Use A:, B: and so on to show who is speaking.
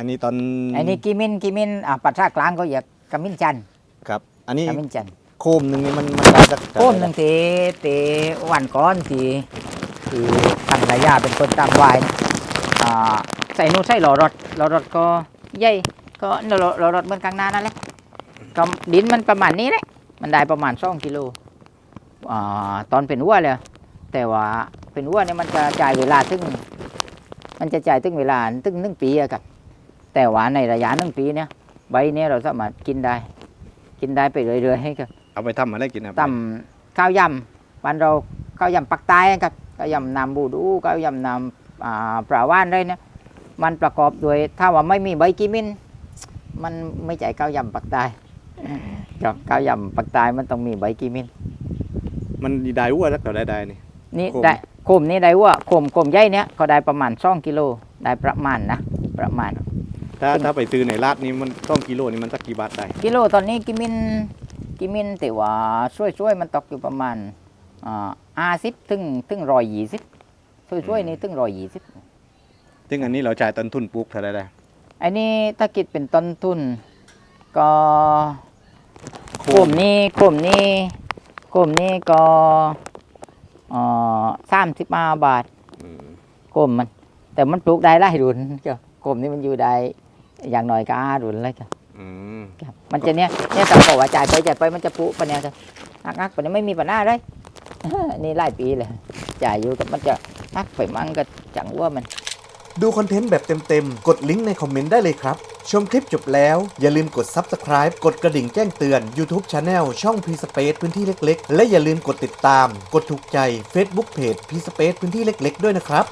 A: อันนี้ตอน
B: อันนี้กิมินกิมินอ่าปัตรากลางก็เรียกกมินจันทร์
A: ครับ อันนี้
B: กมินจันทร์
A: โคมหนึ่งนี่มันมันได้สัก
B: โค้มหนึ่งทีทีวันก่อนทีที่ทางนายาเป็นคนตามวายนะอ่าใส่นู่นใส่หล่อรถหล่อรถก็ใหญ่ก็หล่อหล่อรถเหมือนกลางนานั่นแหละก็ดินมันประมาณนี้แหละมันได้ประมาณสองกิโลอ่าตอนเป็นวัวเลยแต่ว่าเป็นวัวเนี่ยมันจะจ่ายเวลาถึงมันจะจ่ายถึงเวลาถึงหนึ่งปีอะครับ แต่ว่าในระยะหนึ่งปีเนี่ยใบเนี้เราสามารถกินได้ กินได้ไปเรื่อยๆให้ครับ
A: เอาไปทำอะไรกินครับ
B: ตำข้าวยำบ้านเราข้าวยำปักใต้ครับข้าวยำน้ำบูดูข้าวยำน้ำอ่าปลาว่านได้นะมันประกอบด้วยถ้าว่าไม่มีใบกิมิน มันไม่ใช่ข้าวยำปักใต้ครับข้าวยำปักใต้มันต้องมีใบกิมิน
A: มันได้วัวสักเท่าได้ได้นี่
B: นี่
A: โคม
B: ได้โคมนี่ได้ว่าโคมโคมใหญ่เนี้ยก็ได้ประมาณ2กิโลได้ประมาณนะประมาณ
A: ถ้าถ้าไปซื้อในลาดนี่มันต้องกิโลนี่มันสักกี่บาทได้
B: กิโลตอนนี้กิมินกิมินแต่ว่าช่วยๆมันตกอยู่ประมาณอ่าอาสิบถึงถึงร้อยยี่สิบช่วยๆนี่ถึงร้อยยี่สิบ
A: ซึ่งอันนี้เราจ่ายต้นทุนปลูกเท่าได้ได้
B: อันนี้ถ้าคิดเป็นต้นทุนก็
A: โค
B: โคมนี้โคมนี้โคมนี้ก็สามสิบห้าบาท
A: อืม
B: โคมมัน แต่มันปลูกได้หลายรุ่นก็โคมนี้มันอยู่ได้ อย่างน้อยก็อารุ่นเลยก็
A: อืม
B: ครับมันจะเนี้ยเนี่ยถ้าบอกว่าจ่ายไปจ่ายไปมันจะปุปะเนี่ยครับนักนักๆปะเนี่ยไม่มีปัญหาเลยนี่หลายปีเลยจ่ายอยู่กับมันจะนักไปมั่งก็จังว่ามัน
C: ดูคอนเทนต์แบบเต็มๆ กดลิงก์ในคอมเมนต์ได้เลยครับ ชมคลิปจบแล้ว อย่าลืมกด Subscribe กดกระดิ่งแจ้งเตือน YouTube Channel ช่อง p r e Space พื้นที่เล็ก ๆ และอย่าลืมกดติดตาม กดถูกใจ Facebook Page p r e Space พื้นที่เล็ก ๆ ด้วยนะครับ